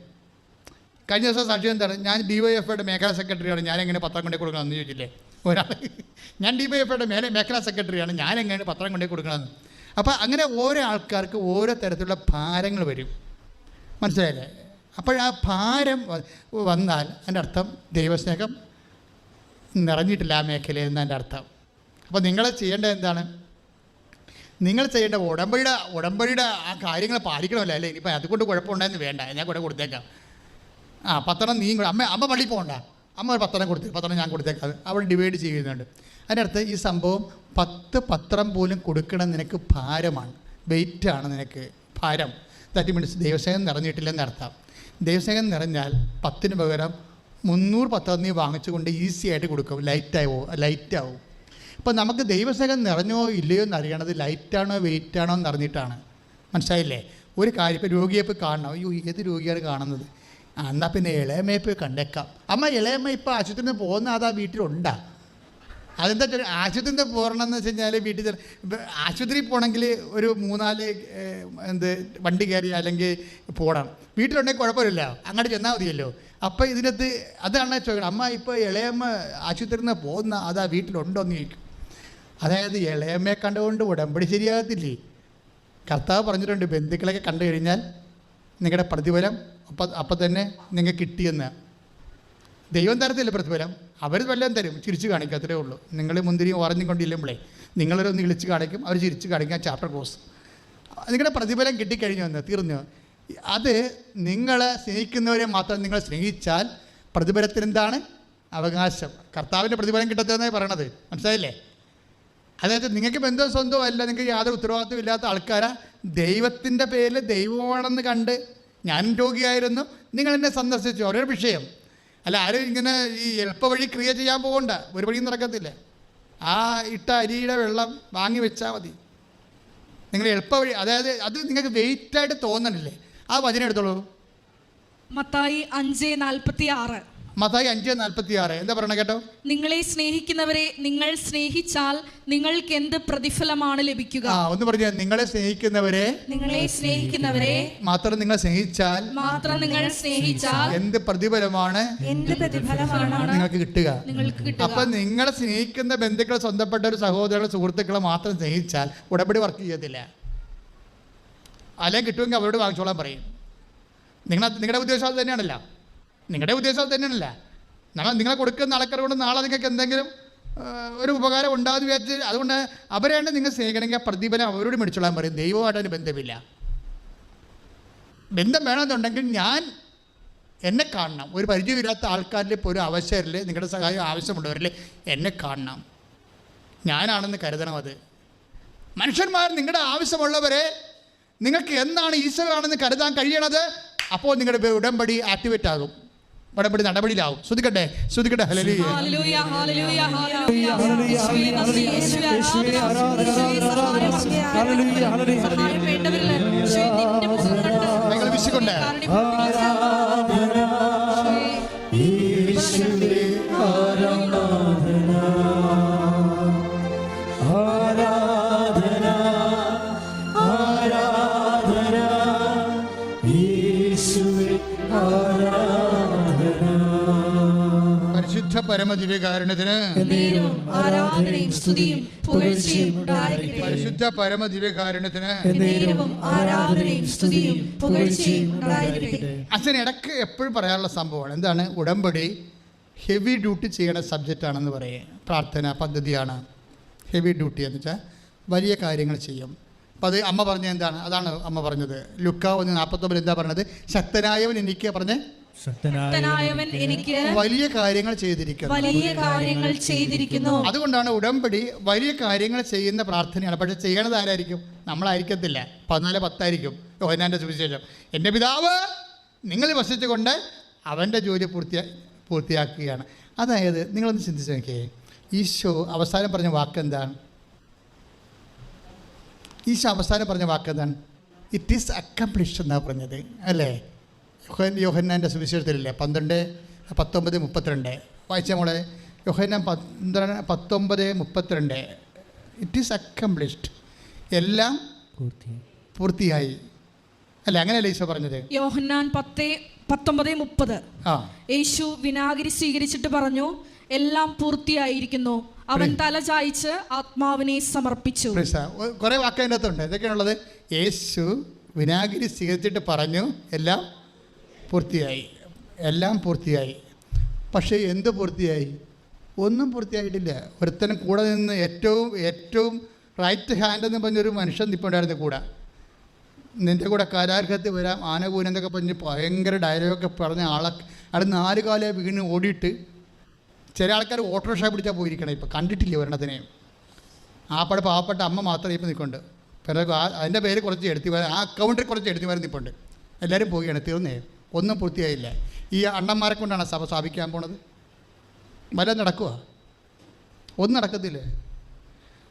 കഴിഞ്ഞ ദിവസം സാക്ഷ്യം എന്താണ്? ഞാൻ ഡി വൈ എഫ് ഐയുടെ മേഖലാ സെക്രട്ടറിയാണ് ഞാൻ എങ്ങനെ പത്രം കൊണ്ടേ കൊടുക്കണമെന്ന് ചോദിച്ചില്ലേ? ഒരാൾ. ഞാൻ ഡി വൈ എഫ്ഐയുടെ മേലെ മേഖലാ സെക്രട്ടറിയാണ്. ഞാൻ എങ്ങനെ പത്രം കൊണ്ടേ കൊടുക്കണമെന്ന് അപ്പോൾ അങ്ങനെ ഓരോ ആൾക്കാർക്ക് ഓരോ തരത്തിലുള്ള ഭാരങ്ങൾ വരും. മനസ്സിലായില്ലേ? അപ്പോഴാ ഭാരം വന്നാൽ അതിന്റെ അർത്ഥം ദൈവസ്നേഹം നിറഞ്ഞിട്ടില്ല ആ മേഖലയിൽ നിന്ന് എന്റെ അർത്ഥം. അപ്പോൾ നിങ്ങൾ ചെയ്യേണ്ടത് എന്താണ്? നിങ്ങൾ ചെയ്യേണ്ട ഉടമ്പടിയുടെ ഉടമ്പടിയുടെ ആ കാര്യങ്ങൾ പാലിക്കണമല്ലോ അല്ലേ? ഇനിയിപ്പോൾ അതുകൊണ്ട് കുഴപ്പമുണ്ടായെന്ന് വേണ്ട. ഞാൻ കൂടെ കൊടുത്തേക്കാം. ആ പത്രം നീ കൂടെ അമ്മ അമ്മ പള്ളിയിൽ പോകണ്ട. അമ്മ ഒരു പത്രം കൊടുത്തു പത്രം ഞാൻ കൊടുത്തേക്കാം. അവൾ ഡിവൈഡ് ചെയ്യുന്നുണ്ട്. അതിനടുത്ത് ഈ സംഭവം പത്ത് പത്രം പോലും കൊടുക്കണം നിനക്ക് ഭാരമാണ്. വെയിറ്റാണ് നിനക്ക് ഭാരം. ദാറ്റ് മീൻസ് ദൈവസ്നേഹം നിറഞ്ഞിട്ടില്ലെന്ന് അർത്ഥം. ദൈവസ്നേഹം നിറഞ്ഞാൽ പത്തിന് പകരം മുന്നൂറ് പത്രം നീ വാങ്ങിച്ചുകൊണ്ട് ഈസി ആയിട്ട് കൊടുക്കും. ലൈറ്റാവോ ലൈറ്റാവും ഇപ്പം നമുക്ക് ദൈവസേകം നിറഞ്ഞോ ഇല്ലയോ എന്ന് അറിയണത് ലൈറ്റാണോ വെയിറ്റാണോ എന്ന് അറിഞ്ഞിട്ടാണ്. മനസ്സിലായില്ലേ? ഒരു കാര്യം ഇപ്പോൾ രോഗിയെ പോയി കാണണം. അയ്യോ ഏത് രോഗിയാണ് കാണുന്നത്? എന്നാൽ പിന്നെ ഇളയമ്മയെ പോയി കണ്ടേക്കാം. അമ്മ ഇളയമ്മ ഇപ്പോൾ ആശുപത്രിയിൽ നിന്ന് പോകുന്ന അതാ വീട്ടിലുണ്ടാ. അതെന്താ വെച്ചാൽ ആശുപത്രിയിൽ നിന്ന് പോകണമെന്ന് വെച്ച് കഴിഞ്ഞാൽ വീട്ടിൽ ആശുപത്രിയിൽ പോകണമെങ്കിൽ ഒരു മൂന്നാൽ എന്ത് വണ്ടി കയറി അല്ലെങ്കിൽ പോകണം വീട്ടിലുണ്ടെങ്കിൽ കുഴപ്പമില്ല. അങ്ങോട്ട് ചെന്നാൽ മതിയല്ലോ. അപ്പോൾ ഇതിനകത്ത് അതാണ് ചോദിക്കണം അമ്മ ഇപ്പോൾ ഇളയമ്മ ആശുപത്രിയിൽ നിന്ന് പോകുന്ന അതാ വീട്ടിലുണ്ടോ എന്ന് ചോദിക്കും. അതായത് ഇളയമ്മയെ കണ്ടുകൊണ്ട് ഉടമ്പടി ശരിയാകത്തില്ലേ? കർത്താവ് പറഞ്ഞിട്ടുണ്ട് ബന്ധുക്കളൊക്കെ കണ്ടു കഴിഞ്ഞാൽ നിങ്ങളുടെ പ്രതിഫലം അപ്പം അപ്പം തന്നെ നിങ്ങൾക്ക് കിട്ടിയെന്ന്. ദൈവം തരത്തില്ല പ്രതിഫലം. അവർ വല്ലതും തരും. ചിരിച്ച് കാണിക്കും അത്രേ ഉള്ളൂ. നിങ്ങൾ മുന്തിരിയും ഓറഞ്ഞുകൊണ്ടില്ലുമ്പോഴേ നിങ്ങളൊന്ന് വിളിച്ച് കാണിക്കും. അവർ ചിരിച്ച് കാണിക്കാൻ ചാപ്റ്റർ കോഴ്സ് നിങ്ങളുടെ പ്രതിഫലം കിട്ടിക്കഴിഞ്ഞു എന്ന് തീർന്നു. അത് നിങ്ങളെ സ്നേഹിക്കുന്നവരെ മാത്രം നിങ്ങൾ സ്നേഹിച്ചാൽ പ്രതിഫലത്തിന് എന്താണ്? അവകാശം. കർത്താവിന്റെ പ്രതിഫലം കിട്ടത്തതെന്നേ പറയണത്. മനസ്സിലായില്ലേ? അതായത് നിങ്ങൾക്ക് ബന്ധം സ്വന്തവും അല്ല. നിങ്ങൾക്ക് യാതൊരു ഉത്തരവാദിത്വം ഇല്ലാത്ത ആൾക്കാരാ ദൈവത്തിന്റെ പേരിൽ ദൈവമാണെന്ന് കണ്ട് ഞാൻ രോഗിയായിരുന്നു. നിങ്ങൾ എന്നെ സന്ദർശിച്ചു. ഓരോ വിഷയം. അല്ല ആരും ഇങ്ങനെ ഈ എളുപ്പ വഴി ക്രിയ ചെയ്യാൻ പോകണ്ട. ഒരു വഴിയും നടക്കത്തില്ല. ആ ഇട്ട അരിയുടെ വെള്ളം വാങ്ങി വെച്ചാൽ മതി. നിങ്ങൾ എളുപ്പ വഴി അതായത് അത് നിങ്ങൾക്ക് വെയിറ്റായിട്ട് തോന്നണില്ലേ? ആ വചനം എടുത്തോളൂ. മത്തായി അഞ്ച് നാൽപ്പത്തി ആറ് മതായി അഞ്ച് നാൽപ്പത്തി ആറ് എന്താ പറയണ കേട്ടോ? നിങ്ങളെ സ്നേഹിക്കുന്നവരെ നിങ്ങൾ സ്നേഹിച്ചാൽ നിങ്ങൾക്ക് എന്ത് പ്രതിഫലമാണ് ലഭിക്കുക? ആ ഒന്ന് പറഞ്ഞു. നിങ്ങളെ സ്നേഹിക്കുന്നവരെ നിങ്ങളെ സ്നേഹിക്കുന്നവരെ മാത്രം നിങ്ങൾ സ്നേഹിച്ചാൽ മാത്രം നിങ്ങൾ സ്നേഹിച്ചാൽ എന്ത് പ്രതിഫലമാണ്? എന്ത് പ്രതിഫലമാണ്? നിങ്ങൾക്ക് കിട്ടുക. നിങ്ങൾക്ക് അപ്പൊ കിട്ടുക നിങ്ങളെ സ്നേഹിക്കുന്ന ബന്ധുക്കളെ സ്വന്തപ്പെട്ട ഒരു സഹോദരങ്ങളെ സുഹൃത്തുക്കളെ മാത്രം സ്നേഹിച്ചാൽ ഉടമ്പടി വർക്ക് ചെയ്യത്തില്ല. അല്ലെങ്കിൽ കിട്ടുമെങ്കിൽ അവരോട് വാങ്ങിച്ചോളാൻ പറയും. നിങ്ങൾ നിങ്ങളുടെ ഉദ്ദേശം അത് തന്നെയാണല്ലോ. നിങ്ങളുടെ ഉദ്ദേശം അത് തന്നെയാണല്ല? നമ്മൾ നിങ്ങളെ കൊടുക്കുന്ന ആൾക്കാർ കൊണ്ട് നാളെ നിങ്ങൾക്ക് എന്തെങ്കിലും ഒരു ഉപകാരം ഉണ്ടാകുന്ന വിചാരിച്ച് അതുകൊണ്ട് അവരെയാണ് നിങ്ങൾ സ്നേഹിക്കണമെങ്കിൽ പ്രതിഫലം അവരോട് മേടിച്ചോളാൻ പറയും. ദൈവമായിട്ട് ബന്ധമില്ല. ബന്ധം വേണമെന്നുണ്ടെങ്കിൽ ഞാൻ എന്നെ കാണണം. ഒരു പരിചയമില്ലാത്ത ആൾക്കാരിൽ ഇപ്പോൾ ഒരു അവസരത്തിൽ നിങ്ങളുടെ സഹായം ആവശ്യമുള്ളവരിൽ എന്നെ കാണണം. ഞാനാണെന്ന് കരുതണം അത്. മനുഷ്യന്മാർ നിങ്ങളുടെ ആവശ്യമുള്ളവരെ നിങ്ങൾക്ക് എന്താണ് ഈശ്വരാണെന്ന് കരുതാൻ കഴിയണത് അപ്പോൾ നിങ്ങളുടെ ഉടമ്പടി ആക്ടിവേറ്റ് ആകും. ഉടമ്പടി നടപടിയിലാവും. ശ്രദ്ധിക്കട്ടെ ശ്രദ്ധിക്കട്ടെ ഹലലി ഹല്ലേലൂയ, ഹല്ലേലൂയ, ഉണ്ടായിരിക്കട്ടെ. പരിശുദ്ധ ഉണ്ടായിരിക്കട്ടെ. അച്ഛൻ ഇടയ്ക്ക് എപ്പോഴും പറയാനുള്ള സംഭവമാണ്. എന്താണ്? ഉടമ്പടി ഹെവി ഡ്യൂട്ടി ചെയ്യണ സബ്ജക്റ്റ് ആണെന്ന് പറയും. പ്രാർത്ഥന പദ്ധതിയാണ് ഹെവി ഡ്യൂട്ടി എന്ന് വെച്ചാൽ വലിയ കാര്യങ്ങൾ ചെയ്യും. അപ്പോൾ അത് അമ്മ പറഞ്ഞ എന്താണ്? അതാണ് അമ്മ പറഞ്ഞത്. ലുക്ക ഒന്ന് നാൽപ്പത്തൊമ്പത് എന്താ പറഞ്ഞത്? ശക്തനായവൻ എനിക്ക് പറഞ്ഞ് ശക്തനായവൻ എനിക്ക് വലിയ കാര്യങ്ങൾ ചെയ്തിരിക്കുന്നു. വലിയ കാര്യങ്ങൾ ചെയ്തിരിക്കുന്നു. അതുകൊണ്ടാണ് ഉടമ്പടി വലിയ കാര്യങ്ങൾ ചെയ്യുന്ന പ്രാർത്ഥനയാണ്. പക്ഷെ ചെയ്യണത് ആരായിരിക്കും? നമ്മളായിരിക്കത്തില്ല. പതിനാല് പത്തായിരിക്കും. യോഹനാന്റെ സുവിശേഷം. എന്റെ പിതാവ് നിങ്ങൾ വസിച്ചുകൊണ്ട് അവന്റെ ജോലി പൂർത്തിയാ പൂർത്തിയാക്കുകയാണ്. അതായത് നിങ്ങളൊന്ന് ചിന്തിച്ച് നോക്കിയേ. ഈശോ അവസാനം പറഞ്ഞ വാക്ക് എന്താണ് ഈശോ അവസാനം പറഞ്ഞ വാക്ക് എന്താണ് ഇറ്റ് ഈസ് അക്കംപ്ലിഷ്ഡ് എന്നാണ് പറഞ്ഞത്. അല്ലേ? യോഹന്നാന്റെ സുവിശേഷത്തിലില്ലേ? പന്ത്രണ്ട് പത്തൊമ്പത് മുപ്പത്തിരണ്ട്. വായിച്ച മോളെ. യോഹന്നാൻ പന്ത്രണ്ട് പത്തൊമ്പത് മുപ്പത്തിരണ്ട്. ഇറ്റ് ഈസ് അക്കംപ്ലിഷ്ഡ് എല്ലാം പൂർത്തിയായി. അല്ല? അങ്ങനെയല്ല ഈശോ പറഞ്ഞത്? യോഹന്നാൻ പത്ത് പത്തൊമ്പത് മുപ്പത്. ആ. യേശു വിനാഗിരി സ്വീകരിച്ചിട്ട് പറഞ്ഞു എല്ലാം പൂർത്തിയായിരിക്കുന്നു. അവൻ തല ചായ്ച്ച് ആത്മാവിനെ സമർപ്പിച്ചു. കുറെ കുറേ വാക്ക് അതിന്റെ അകത്തുണ്ട് എന്തൊക്കെയാണുള്ളത്? യേശു വിനാഗിരി സ്വീകരിച്ചിട്ട് പറഞ്ഞു എല്ലാം പൂർത്തിയായി. എല്ലാം പൂർത്തിയായി. പക്ഷേ എന്ത് പൂർത്തിയായി? ഒന്നും പൂർത്തിയായിട്ടില്ല. ഒരുത്തനും കൂടെ നിന്ന് ഏറ്റവും ഏറ്റവും റൈറ്റ് ഹാൻഡ് എന്ന് പറഞ്ഞൊരു മനുഷ്യൻ നിൽപ്പുണ്ടായിരുന്നു കൂടെ. നിന്റെ കൂടെ കരാർഹത്തിൽ വരാം ആനകൂനം എന്നൊക്കെ പറഞ്ഞ് ഭയങ്കര ഡയലോഗൊക്കെ പറഞ്ഞ ആളെ അവിടെ നാല് കാലേ വീണ് ഓടിയിട്ട് ചില ആൾക്കാർ ഓട്ടോറിക്ഷ പിടിച്ചാൽ പോയിരിക്കണം ഇപ്പം. കണ്ടിട്ടില്ല ഒരെണ്ണത്തിനെ? ആപ്പടെ പാവപ്പെട്ട അമ്മ മാത്രം ഇപ്പം നിൽക്കുന്നുണ്ട് ആ- അതിന്റെ പേര് കുറച്ച് എടുത്തി ആ അക്കൗണ്ടിൽ കുറച്ച് എടുത്തു വരാൻ നിൽപ്പുണ്ട്. എല്ലാവരും പോവുകയാണ്. തീർന്നേ? ഒന്നും പൂർത്തിയായില്ല. ഈ അണ്ണന്മാരെ കൊണ്ടാണ് സഭ സ്ഥാപിക്കാൻ പോണത്? വല്ല നടക്കുക ഒന്നും നടക്കത്തില്ലേ?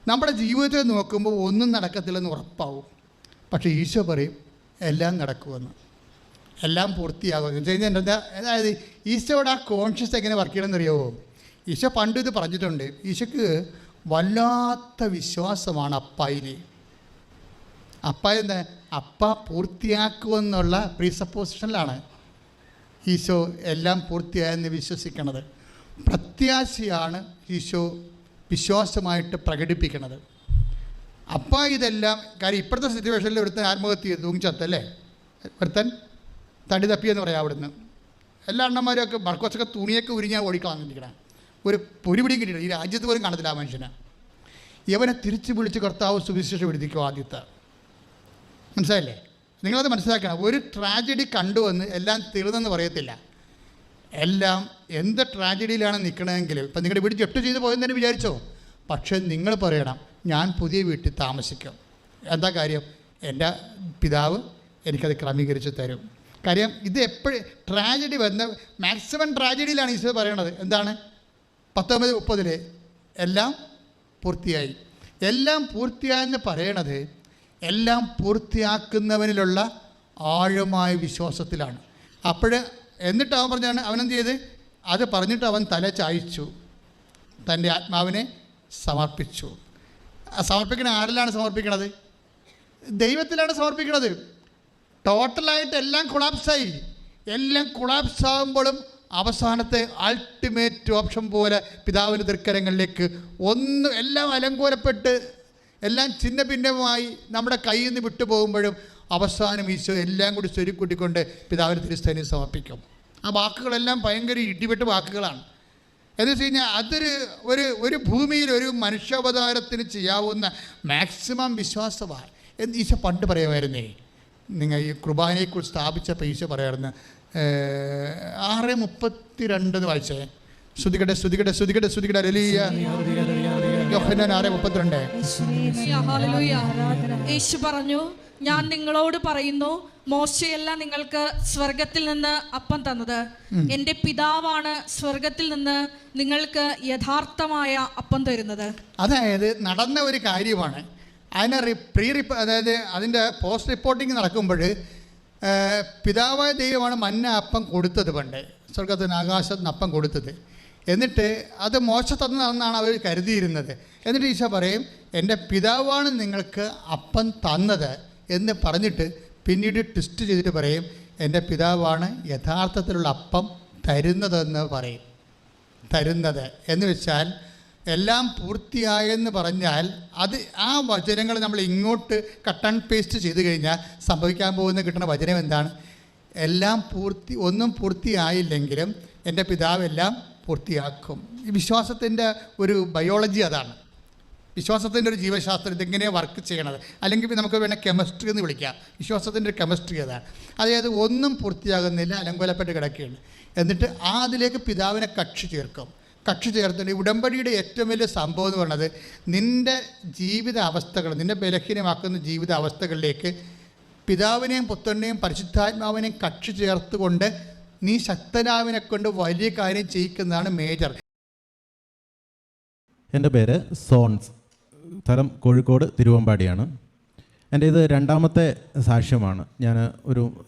നമ്മുടെ ജീവിതത്തെ നോക്കുമ്പോൾ ഒന്നും നടക്കത്തില്ലെന്ന് ഉറപ്പാവും. പക്ഷേ ഈശോ പറയും എല്ലാം നടക്കുമെന്ന്. എല്ലാം പൂർത്തിയാകുമെന്ന് വെച്ച് കഴിഞ്ഞാൽ എന്താ അതായത് ഈശോയുടെ ആ കോൺഷ്യസ് എങ്ങനെ വർക്ക് ചെയ്യണമെന്ന് അറിയാമോ ഈശോ പണ്ട് ഇത് പറഞ്ഞിട്ടുണ്ട് ഈശോക്ക് വല്ലാത്ത വിശ്വാസമാണ് അപ്പായിൽ അപ്പ എന്താ? അപ്പ പൂർത്തിയാക്കുമെന്നുള്ള പ്രീസപ്പോസിഷനിലാണ് ഈശോ എല്ലാം പൂർത്തിയായെന്ന് വിശ്വസിക്കണത്. പ്രത്യാശയാണ് ഈശോ വിശ്വാസമായിട്ട് പ്രകടിപ്പിക്കുന്നത് അപ്പ ഇതെല്ലാം കാര്യം ഇപ്പോഴത്തെ സിറ്റുവേഷനിൽ ഒരുത്തൻ ആത്മഹത്യ ചെയ്തു തൂങ്ങിച്ചത്തല്ലേ ഒരുത്തൻ തടി തപ്പിയെന്ന് പറയാം അവിടുന്ന്. എല്ലാ അണ്ണന്മാരൊക്കെ മർക്കോസൊക്കെ തുണിയൊക്കെ ഉരിഞ്ഞാൽ ഓടിക്കളാന്നിരിക്കണം ഒരു പൊരിപിടിയും കിട്ടിയില്ല. ഈ രാജ്യത്ത് പോലും കാണത്തില്ല ആ മനുഷ്യനെ. ഇവനെ തിരിച്ചു വിളിച്ച് കർത്താവ് സുവിശേഷം എഴുതിക്കും ആദ്യത്തെ. മനസ്സിലായില്ലേ? നിങ്ങളത് മനസ്സിലാക്കണം. ഒരു ട്രാജഡി കണ്ടുവന്ന് എല്ലാം തീർന്നെന്ന് പറയത്തില്ല. എല്ലാം എന്ത് ട്രാജഡിയിലാണ് നിൽക്കണമെങ്കിൽ ഇപ്പം നിങ്ങളുടെ വീട് ജപ്റ്റ് ചെയ്ത് പോയെന്ന് വിചാരിച്ചോ? പക്ഷേ നിങ്ങൾ പറയണം ഞാൻ പുതിയ വീട്ടിൽ താമസിക്കും. എന്താ കാര്യം? എന്റെ പിതാവ് എനിക്കത് ക്രമീകരിച്ച് തരും. കാര്യം ഇത് എപ്പോഴും ട്രാജഡി വന്ന മാക്സിമം ട്രാജഡിയിലാണ് ഈശോ പറയണത്. എന്താണ്? പത്തൊമ്പത് മുപ്പതിൽ എല്ലാം പൂർത്തിയായി. എല്ലാം പൂർത്തിയായെന്ന് പറയണത് എല്ലാം പൂർത്തിയാക്കുന്നവനിലുള്ള ആഴമായ വിശ്വാസത്തിലാണ്. അപ്പോൾ എന്നിട്ട് അവൻ പറഞ്ഞാണ് അവനെന്ത് ചെയ്ത് അത് പറഞ്ഞിട്ട് അവൻ തല ചായ്ച്ചു. തന്റെ ആത്മാവിനെ സമർപ്പിച്ചു. സമർപ്പിക്കണ ആരിലാണ് സമർപ്പിക്കണത്? ദൈവത്തിലാണ് സമർപ്പിക്കണത്. ടോട്ടലായിട്ട് എല്ലാം കൊളാപ്സായി. എല്ലാം കൊളാപ്സ് ആകുമ്പോഴും അവസാനത്തെ അൾട്ടിമേറ്റ് ഓപ്ഷൻ പോലെ പിതാവിന്റെ തൃക്കരങ്ങളിലേക്ക് ഒന്ന് എല്ലാം അലങ്കോലപ്പെട്ട് എല്ലാം ചിന്ന ഭിന്നമായി നമ്മുടെ കയ്യിൽ നിന്ന് വിട്ടുപോകുമ്പോഴും അവസാനം ഈശോ എല്ലാം കൂടി സ്വരുക്കൂട്ടിക്കൊണ്ട് പിതാവിന് തിരുസ്ഥാനി സമർപ്പിക്കും. ആ വാക്കുകളെല്ലാം ഭയങ്കര ഇടിവെട്ട് വാക്കുകളാണ്. എന്ന് വെച്ച് കഴിഞ്ഞാൽ അതൊരു ഒരു ഒരു ഭൂമിയിൽ ഒരു മനുഷ്യാവതാരത്തിന് ചെയ്യാവുന്ന മാക്സിമം വിശ്വാസമാണ്. എന്ന് ഈശോ പണ്ട് പറയുമായിരുന്നേ. നിങ്ങൾ ഈ കുർബാനയെക്കുറിച്ച് സ്ഥാപിച്ചപ്പോൾ ഈശോ ഏഹ്, ആറ് മുപ്പത്തി രണ്ടെന്ന് വായിച്ചേ. ശ്രുതികട്ടെ ശ്രുതികട്ടെ ശ്രുതികട്ടെ ശ്രുതികട്ടെ രലീയ യോഹന്നാൻ ആറ് മുപ്പത്തിരണ്ട്. Hallelujah, hallelujah. യേശു പറഞ്ഞു ഞാൻ നിങ്ങളോട് പറയുന്നു മോശയല്ല നിങ്ങൾക്ക് സ്വർഗത്തിൽ നിന്ന് അപ്പം തന്നത്. എന്റെ പിതാവാണ് സ്വർഗത്തിൽ നിന്ന് നിങ്ങൾക്ക് യഥാർത്ഥമായ അപ്പം തരുന്നത്. അതായത് നടന്ന ഒരു കാര്യമാണ്. അതിനെ പ്രീ റിപ്പ് അതായത് അതിന്റെ പോസ്റ്റ് റിപ്പോർട്ടിങ് നടക്കുമ്പോൾ പിതാവായ ദൈവമാണ് മന്ന അപ്പം കൊടുത്തത് പണ്ട്. സ്വർഗത്തിന് ആകാശത്തിന് അപ്പം കൊടുത്തത്. എന്നിട്ട് അത് മോശ തന്നതെന്നാണ് അവർ കരുതിയിരുന്നത്. എന്നിട്ട് ഈശോ പറയും എന്റെ പിതാവാണ് നിങ്ങൾക്ക് അപ്പം തന്നത് എന്ന് പറഞ്ഞിട്ട് പിന്നീട് ട്വിസ്റ്റ് ചെയ്തിട്ട് പറയും എന്റെ പിതാവാണ് യഥാർത്ഥത്തിലുള്ള അപ്പം തരുന്നതെന്ന് പറയും. തരുന്നത്. എന്ന് വെച്ചാൽ എല്ലാം പൂർത്തിയായെന്ന് പറഞ്ഞാൽ അത് ആ വചനങ്ങൾ നമ്മൾ ഇങ്ങോട്ട് കട്ട് ആൻഡ് പേസ്റ്റ് ചെയ്ത് കഴിഞ്ഞാൽ സംഭവിക്കാൻ പോകുന്ന കിട്ടുന്ന വചനം എന്താണ്? എല്ലാം പൂർത്തി ഒന്നും പൂർത്തിയായില്ലെങ്കിലും എന്റെ പിതാവ് എല്ലാം പൂർത്തിയാക്കും. ഈ വിശ്വാസത്തിന്റെ ഒരു ബയോളജി അതാണ്. വിശ്വാസത്തിന്റെ ഒരു ജീവശാസ്ത്രം ഇതെങ്ങനെയാണ് വർക്ക് ചെയ്യണത്? അല്ലെങ്കിൽ നമുക്ക് വേണേൽ കെമിസ്ട്രി എന്ന് വിളിക്കാം. വിശ്വാസത്തിന്റെ ഒരു കെമിസ്ട്രി അതാണ്. അതായത് ഒന്നും പൂർത്തിയാകുന്നില്ല അലങ്കോലപ്പെട്ട് കിടക്കുകയാണ്. എന്നിട്ട് ആ അതിലേക്ക് പിതാവിനെ കക്ഷി ചേർക്കും. കക്ഷി ചേർത്തിട്ട് ഈ ഉടമ്പടിയുടെ ഏറ്റവും വലിയ സംഭവം എന്ന് പറയുന്നത് നിന്റെ ജീവിത അവസ്ഥകൾ നിന്നെ ബലഹീനമാക്കുന്ന ജീവിത അവസ്ഥകളിലേക്ക് പിതാവിനെയും പുത്രനെയും പരിശുദ്ധാത്മാവിനെയും കക്ഷി ചേർത്തുകൊണ്ട് നീ ശക്തനാവിനെ കൊണ്ട് വലിയ കാര്യം ചെയ്യിക്കുന്നതാണ് മേജർ. എന്റെ പേര് സോൺസ്. സ്ഥലം കോഴിക്കോട് തിരുവമ്പാടിയാണ്. എന്റെ ഇത് രണ്ടാമത്തെ സാക്ഷ്യമാണ്. ഞാൻ ഒരു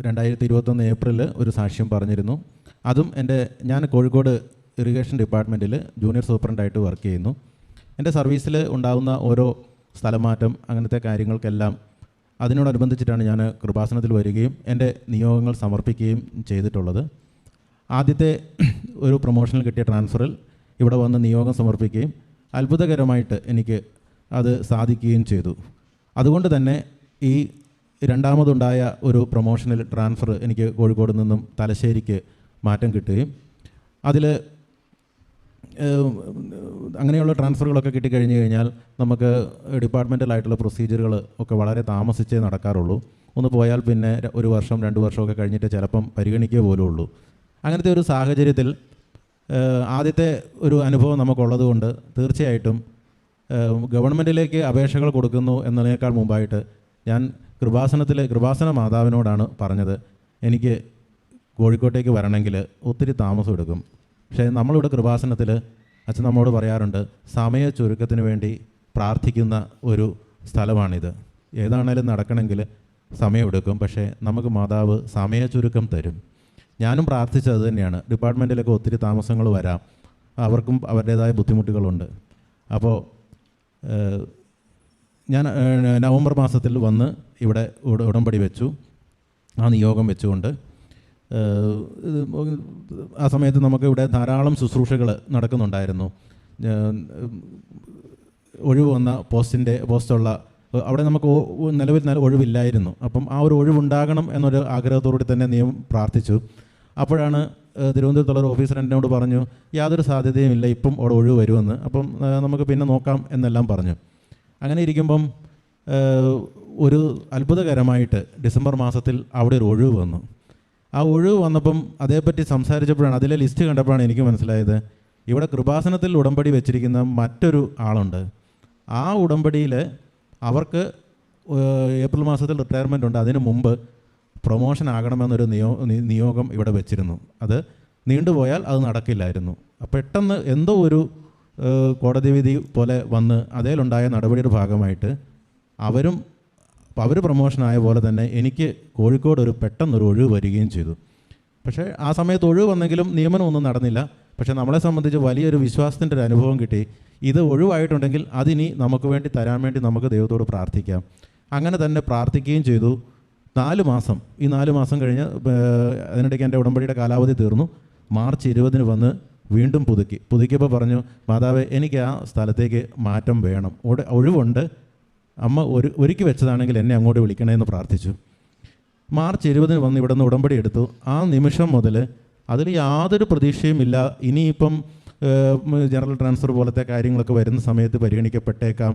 രണ്ടായിരത്തി ഇരുപത്തൊന്ന് ഏപ്രിലിൽ ഒരു സാക്ഷ്യം പറഞ്ഞിരുന്നു. അതും എന്റെ ഞാൻ കോഴിക്കോട് ഇറിഗേഷൻ ഡിപ്പാർട്ട്മെന്റിൽ ജൂനിയർ സൂപ്രണ്ടായിട്ട് വർക്ക് ചെയ്യുന്നു. എന്റെ സർവീസിൽ ഉണ്ടാകുന്ന ഓരോ സ്ഥലമാറ്റം അങ്ങനത്തെ കാര്യങ്ങൾക്കെല്ലാം അതിനോടനുബന്ധിച്ചിട്ടാണ് ഞാൻ കൃപാസനത്തിൽ വരികയും എന്റെ നിയോഗങ്ങൾ സമർപ്പിക്കുകയും ചെയ്തിട്ടുള്ളത്. ആദ്യത്തെ ഒരു പ്രൊമോഷനിൽ കിട്ടിയ ട്രാൻസ്ഫറിൽ ഇവിടെ വന്ന് നിയോഗം സമർപ്പിക്കുകയും അത്ഭുതകരമായിട്ട് എനിക്ക് അത് സാധിക്കുകയും ചെയ്തു. അതുകൊണ്ട് തന്നെ ഈ രണ്ടാമതുണ്ടായ ഒരു പ്രൊമോഷനിൽ ട്രാൻസ്ഫർ എനിക്ക് കോഴിക്കോട് നിന്നും തലശ്ശേരിക്ക് മാറ്റം കിട്ടുകയും അതിൽ അങ്ങനെയുള്ള ട്രാൻസ്ഫറുകളൊക്കെ കിട്ടിക്കഴിഞ്ഞ് കഴിഞ്ഞാൽ നമുക്ക് ഡിപ്പാർട്ട്മെന്റലായിട്ടുള്ള പ്രൊസീജിയറുകൾ ഒക്കെ വളരെ താമസിച്ചേ നടക്കാറുള്ളൂ. ഒന്ന് പോയാൽ പിന്നെ ഒരു വർഷം രണ്ട് വർഷമൊക്കെ കഴിഞ്ഞിട്ട് ചിലപ്പം പരിഗണിക്കുക പോലും ഉള്ളൂ. അങ്ങനത്തെ ഒരു സാഹചര്യത്തിൽ ആദ്യത്തെ ഒരു അനുഭവം നമുക്കുള്ളത് കൊണ്ട് തീർച്ചയായിട്ടും ഗവൺമെന്റിലേക്ക് അപേക്ഷകൾ കൊടുക്കുന്നു എന്നതിനേക്കാൾ മുമ്പായിട്ട് ഞാൻ കൃപാസനത്തിലെ കൃപാസന മാതാവിനോടാണ് പറഞ്ഞത് എനിക്ക് കോഴിക്കോട്ടേക്ക് വരണമെങ്കിൽ ഒത്തിരി താമസം എടുക്കും. പക്ഷേ നമ്മളിവിടെ കൃപാസനത്തിൽ അച്ഛൻ നമ്മോട് പറയാറുണ്ട് സമയ ചുരുക്കത്തിന് വേണ്ടി പ്രാർത്ഥിക്കുന്ന ഒരു സ്ഥലമാണിത്. ഏതാണേലും നടക്കണമെങ്കിൽ സമയമെടുക്കും പക്ഷേ നമുക്ക് മാതാവ് സമയ ചുരുക്കം തരും. ഞാനും പ്രാർത്ഥിച്ചത് തന്നെയാണ്. ഡിപ്പാർട്ട്മെന്റിലൊക്കെ ഒത്തിരി താമസങ്ങൾ വരാം. അവർക്കും അവരുടേതായ ബുദ്ധിമുട്ടുകളുണ്ട്. അപ്പോൾ ഞാൻ നവംബർ മാസത്തിൽ വന്ന് ഇവിടെ ഉടമ്പടി വെച്ചു. ആ നിയോഗം വെച്ചുകൊണ്ട് ആ സമയത്ത് നമുക്ക് ഇവിടെ ധാരാളം ശുശ്രൂഷകൾ നടക്കുന്നുണ്ടായിരുന്നു. ഒഴിവ് വന്ന പോസ്റ്റിന്റെ പോസ്റ്റുള്ള അവിടെ നമുക്ക് നിലവിൽ ഒഴിവില്ലായിരുന്നു. അപ്പം ആ ഒരു ഒഴിവുണ്ടാകണം എന്നൊരു ആഗ്രഹത്തോടുകൂടി തന്നെ നിയമം പ്രാർത്ഥിച്ചു. അപ്പോഴാണ് തിരുവനന്തപുരത്തുള്ള ഒരു ഓഫീസർ എന്നോട് പറഞ്ഞു യാതൊരു സാധ്യതയും ഇല്ല ഇപ്പം അവിടെ ഒഴിവ് വരുമെന്ന്. അപ്പം നമുക്ക് പിന്നെ നോക്കാം എന്നെല്ലാം പറഞ്ഞു. അങ്ങനെ ഇരിക്കുമ്പം ഒരു അത്ഭുതകരമായിട്ട് ഡിസംബർ മാസത്തിൽ അവിടെ ഒരു ഒഴിവ് വന്നു. ആ ഒഴിവ് വന്നപ്പം അതേപ്പറ്റി സംസാരിച്ചപ്പോഴാണ് അതിലെ ലിസ്റ്റ് കണ്ടപ്പോഴാണ് എനിക്ക് മനസ്സിലായത്. ഇവിടെ കൃപാസനത്തിൽ ഉടമ്പടി വെച്ചിരിക്കുന്ന മറ്റൊരു ആളുണ്ട്. ആ ഉടമ്പടിയിൽ അവർക്ക് ഏപ്രിൽ മാസത്തിൽ റിട്ടയർമെന്റ് ഉണ്ട്. അതിന് മുമ്പ് പ്രൊമോഷൻ ആകണമെന്നൊരു നിയോ നിയോഗം ഇവിടെ വെച്ചിരുന്നു. അത് നീണ്ടുപോയാൽ അത് നടക്കില്ലായിരുന്നു. പെട്ടെന്ന് എന്തോ ഒരു കോടതി വിധി പോലെ വന്ന് അതേലുണ്ടായ നടപടിയുടെ ഭാഗമായിട്ട് അവരും അവർ പ്രൊമോഷൻ ആയ പോലെ തന്നെ എനിക്ക് കോഴിക്കോട് ഒരു പെട്ടെന്നൊരു ഒഴിവ് വരികയും ചെയ്തു. പക്ഷേ ആ സമയത്ത് ഒഴിവ് വന്നെങ്കിലും നിയമനമൊന്നും നടന്നില്ല. പക്ഷേ നമ്മളെ സംബന്ധിച്ച് വലിയൊരു വിശ്വാസത്തിന്റെ ഒരു അനുഭവം കിട്ടി. ഇത് ഒഴിവായിട്ടുണ്ടെങ്കിൽ അതിനി നമുക്ക് വേണ്ടി തരാൻ വേണ്ടി നമുക്ക് ദൈവത്തോട് പ്രാർത്ഥിക്കാം. അങ്ങനെ തന്നെ പ്രാർത്ഥിക്കുകയും ചെയ്തു. നാല് മാസം ഈ നാല് മാസം കഴിഞ്ഞ് അതിനിടയ്ക്ക് എന്റെ ഉടമ്പടിയുടെ കാലാവധി തീർന്നു. മാർച്ച് ഇരുപതിന് വന്ന് വീണ്ടും പുതുക്കി. പുതുക്കിയപ്പോൾ പറഞ്ഞു മാതാവ് എനിക്ക് ആ സ്ഥലത്തേക്ക് മാറ്റം വേണം. ഒഴിവുണ്ട്. അമ്മ ഒരു ഒരുക്കി വെച്ചതാണെങ്കിൽ എന്നെ അങ്ങോട്ട് വിളിക്കണമെന്ന് പ്രാർത്ഥിച്ചു. മാർച്ച് ഇരുപതിന് വന്ന് ഇവിടെ നിന്ന് ഉടമ്പടി എടുത്തു. ആ നിമിഷം മുതൽ അതിൽ യാതൊരു പ്രതീക്ഷയും ഇല്ല. ഇനിയിപ്പം ജനറൽ ട്രാൻസ്ഫർ പോലത്തെ കാര്യങ്ങളൊക്കെ വരുന്ന സമയത്ത് പരിഗണിക്കപ്പെട്ടേക്കാം.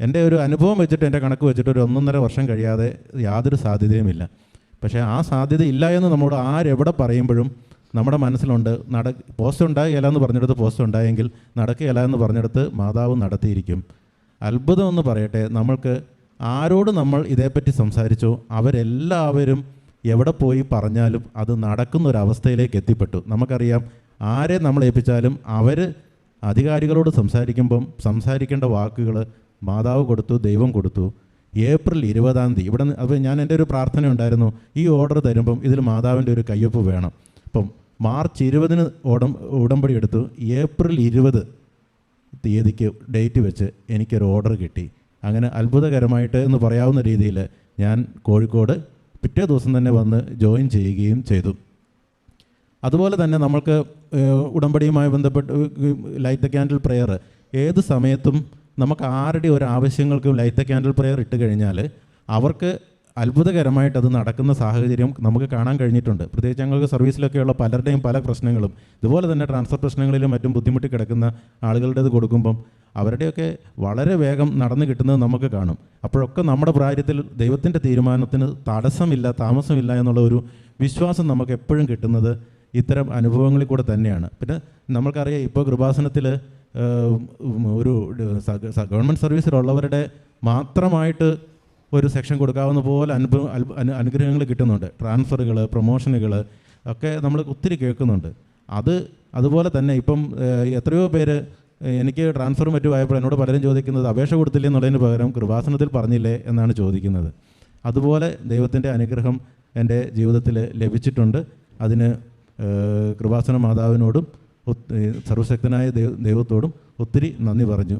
എന്റെ ഒരു അനുഭവം വെച്ചിട്ട് എന്റെ കണക്ക് വെച്ചിട്ട് ഒരു ഒന്നൊന്നര വർഷം കഴിയാതെ യാതൊരു സാധ്യതയുമില്ല പക്ഷേ ആ സാധ്യത ഇല്ല എന്ന് നമ്മോട് ആരെവിടെ പറയുമ്പോഴും നമ്മുടെ മനസ്സിലുണ്ട്. നട പോസ്റ്റ് ഉണ്ടാകുകയില്ല എന്ന് പറഞ്ഞെടുത്ത് പോസ്റ്റ് ഉണ്ടായെങ്കിൽ നടക്കുകയില്ല എന്ന് പറഞ്ഞെടുത്ത് മാതാവ് നടത്തിയിരിക്കും. അത്ഭുതം എന്ന് പറയട്ടെ നമ്മൾക്ക് ആരോട് നമ്മൾ ഇതേപ്പറ്റി സംസാരിച്ചോ? അവരെല്ലാവരും എവിടെ പോയി പറഞ്ഞാലും അത് നടക്കുന്ന ഒരു അവസ്ഥയിലേക്ക് എത്തിപ്പെട്ടു. നമുക്കറിയാം ആരെ നമ്മൾ ഏൽപ്പിച്ചാലും അവർ അധികാരികളോട് സംസാരിക്കുമ്പം സംസാരിക്കേണ്ട വാക്കുകൾ മാതാവ് കൊടുത്തു ദൈവം കൊടുത്തു. ഏപ്രിൽ ഇരുപതാം തീയതി ഇവിടെ അപ്പോൾ ഞാൻ എന്റെ ഒരു പ്രാർത്ഥന ഉണ്ടായിരുന്നു ഈ ഓർഡർ തരുമ്പം ഇതിൽ മാതാവിന്റെ ഒരു കയ്യൊപ്പ് വേണം. അപ്പം മാർച്ച് ഇരുപതിന് ഉടം ഉടമ്പടി എടുത്തു. ഏപ്രിൽ ഇരുപത് തീയതിക്ക് ഡേറ്റ് വെച്ച് എനിക്കൊരു ഓർഡർ കിട്ടി. അങ്ങനെ അത്ഭുതകരമായിട്ട് എന്ന് പറയാവുന്ന രീതിയിൽ ഞാൻ കോഴിക്കോട് പിറ്റേ ദിവസം തന്നെ വന്ന് ജോയിൻ ചെയ്യുകയും ചെയ്തു. അതുപോലെ തന്നെ നമ്മൾക്ക് ഉടമ്പടിയുമായി ബന്ധപ്പെട്ട് ലൈറ്റ് ദ ക്യാൻഡിൽ പ്രെയർ ഏത് സമയത്തും നമുക്ക് ആരുടെ ഒരു ആവശ്യങ്ങൾക്കും ലൈറ്റ് ദ ക്യാൻഡിൽ പ്രെയർ ഇട്ട് കഴിഞ്ഞാൽ അവർക്ക് അത്ഭുതകരമായിട്ട് അത് നടക്കുന്ന സാഹചര്യം നമുക്ക് കാണാൻ കഴിഞ്ഞിട്ടുണ്ട്. പ്രത്യേകിച്ച് ഞങ്ങൾക്ക് സർവീസിലൊക്കെയുള്ള പലരുടെയും പല പ്രശ്നങ്ങളും ഇതുപോലെ തന്നെ ട്രാൻസ്ഫർ പ്രശ്നങ്ങളിലും മറ്റും ബുദ്ധിമുട്ടി കിടക്കുന്ന ആളുകളുടേത് കൊടുക്കുമ്പം അവരുടെയൊക്കെ വളരെ വേഗം നടന്നു കിട്ടുന്നത് നമുക്ക് കാണും. അപ്പോഴൊക്കെ നമ്മുടെ പ്രായത്തിൽ ദൈവത്തിന്റെ തീരുമാനത്തിന് തടസ്സമില്ല താമസമില്ല എന്നുള്ള ഒരു വിശ്വാസം നമുക്ക് എപ്പോഴും കിട്ടുന്നത് ഇത്തരം അനുഭവങ്ങളിൽ കൂടെ തന്നെയാണ്. പിന്നെ നമ്മൾക്കറിയാം ഇപ്പോൾ കൃപാസനത്തിൽ ഒരു ഗവൺമെന്റ് സർവീസിലുള്ളവരുടെ മാത്രമായിട്ട് ഒരു സെക്ഷൻ കൊടുക്കാവുന്ന പോലെ അനുഭവം അനുഗ്രഹങ്ങൾ കിട്ടുന്നുണ്ട്. ട്രാൻസ്ഫറുകൾ പ്രൊമോഷനുകൾ ഒക്കെ നമ്മൾ ഒത്തിരി കേൾക്കുന്നുണ്ട്. അത് അതുപോലെ തന്നെ ഇപ്പം എത്രയോ പേര് എനിക്ക് ട്രാൻസ്ഫർ മറ്റുമായപ്പോൾ എന്നോട് പലരും ചോദിക്കുന്നത് അപേക്ഷ കൊടുത്തില്ലേ എന്നുള്ളതിന് പകരം കൃപാസനത്തിൽ പറഞ്ഞില്ലേ എന്നാണ് ചോദിക്കുന്നത്. അതുപോലെ ദൈവത്തിന്റെ അനുഗ്രഹം എന്റെ ജീവിതത്തിൽ ലഭിച്ചിട്ടുണ്ട്. അതിന് കൃപാസന മാതാവിനോടും സർവശക്തനായ ദൈവ ദൈവത്തോടും ഒത്തിരി നന്ദി പറഞ്ഞു.